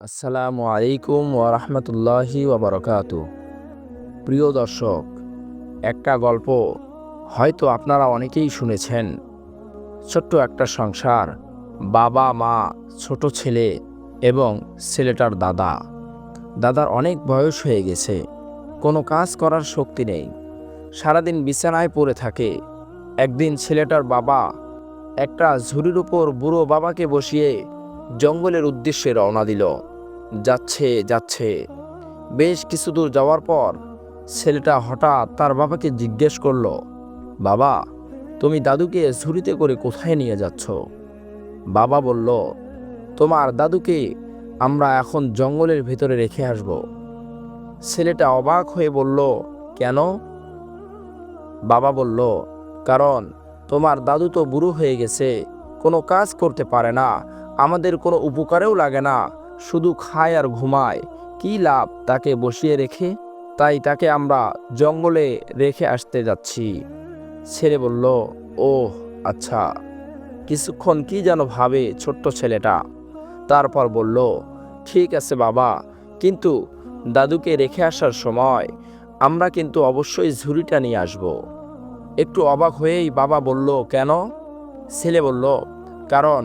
আসসালামু আলাইকুম ওরহমতুল্লাহি ওবরকাত প্রিয় দর্শক, একটা গল্প হয়তো আপনারা অনেকেই শুনেছেন। ছোট্ট একটা সংসার, বাবা, মা, ছোট ছেলে এবং ছেলেটার দাদা। দাদার অনেক বয়স হয়ে গেছে, কোনো কাজ করার শক্তি নেই, সারাদিন বিছানায় পড়ে থাকে। একদিন ছেলেটার বাবা একটা ঝুড়ির উপর বুড়ো বাবাকে বসিয়ে জঙ্গলের উদ্দেশ্যে রওনা দিল। যাচ্ছে যাচ্ছে। বেশ কিছু দূর যাওয়ার পর ছেলেটা হঠাৎ তার বাবাকে জিজ্ঞেস করল, বাবা, তুমি দাদুকে ঝুড়িতে করে কোথায় নিয়ে যাচ্ছ? বাবা বলল, তোমার দাদুকে আমরা এখন জঙ্গলের ভিতরে রেখে আসব। ছেলেটা অবাক হয়ে বলল, কেন? বাবা বলল, কারণ তোমার দাদু তো বুড়ো হয়ে গেছে, কোনো কাজ করতে পারে না। আমাদের কোনো উপকারেও লাগে না, শুধু খায় আর ঘুমায়। কী লাভ তাকে বসিয়ে রেখে? তাই তাকে আমরা জঙ্গলে রেখে আসতে যাচ্ছি। ছেলে বলল ও আচ্ছা। কিছুক্ষণ কি যেন ভাবে ছোট্ট ছেলেটা। তারপর বলল, ঠিক আছে বাবা, কিন্তু দাদুকে রেখে আসার সময় আমরা কিন্তু অবশ্যই ঝুড়িটা নিয়ে আসব। একটু অবাক হয়েই বাবা বলল, কেন? ছেলে বলল, কারণ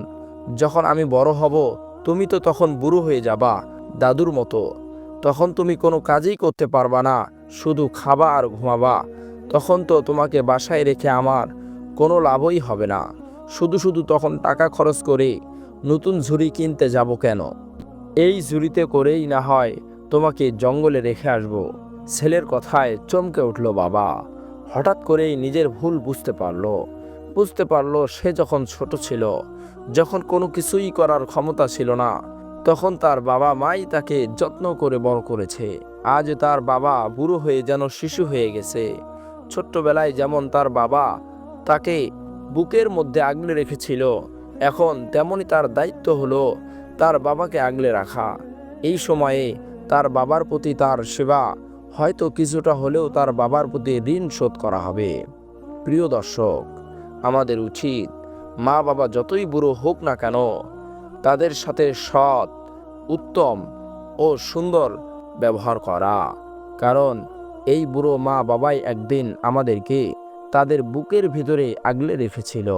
যখন আমি বড় হব, তুমি তো তখন বুড়ো হয়ে যাবা, দাদুর মতো। তখন তুমি কোনো কাজই করতে পারবা না, শুধু খাবা আর ঘুমাবা। তখন তো তোমাকে বাসায় রেখে আমার কোনো লাভই হবে না। শুধু শুধু তখন টাকা খরচ করে নতুন ঝুড়ি কিনতে যাব কেন? এই ঝুড়িতে করেই না হয় তোমাকে জঙ্গলে রেখে আসব। ছেলের কথায় চমকে উঠল বাবা। হঠাৎ করেই নিজের ভুল বুঝতে পারল। বুঝতে পারল সে যখন ছোট ছিল, যখন কোনো কিছুই করার ক্ষমতা ছিল না, তখন তার বাবা মাই তাকে যত্ন করে বড় করেছে। আজ তার বাবা বুড়ো হয়ে যেন শিশু হয়ে গেছে। ছোট্টবেলায় যেমন তার বাবা তাকে বুকের মধ্যে আগলে রেখেছিল, এখন তেমনই তার দায়িত্ব হলো তার বাবাকে আগলে রাখা। এই সময়ে তার বাবার প্রতি তার সেবা হয়তো কিছুটা হলেও তার বাবার প্রতি ঋণ শোধ করা হবে। প্রিয় দর্শক আমাদের উচিত। মা বাবা যতই বুড়ো হোক না কেন, তাদের সাথে সৎ, উত্তম ও সুন্দর ব্যবহার করা। কারণ এই বুড়ো মা বাবাই একদিন আমাদেরকে তাদের বুকের ভিতরে আগলে রেখেছিল।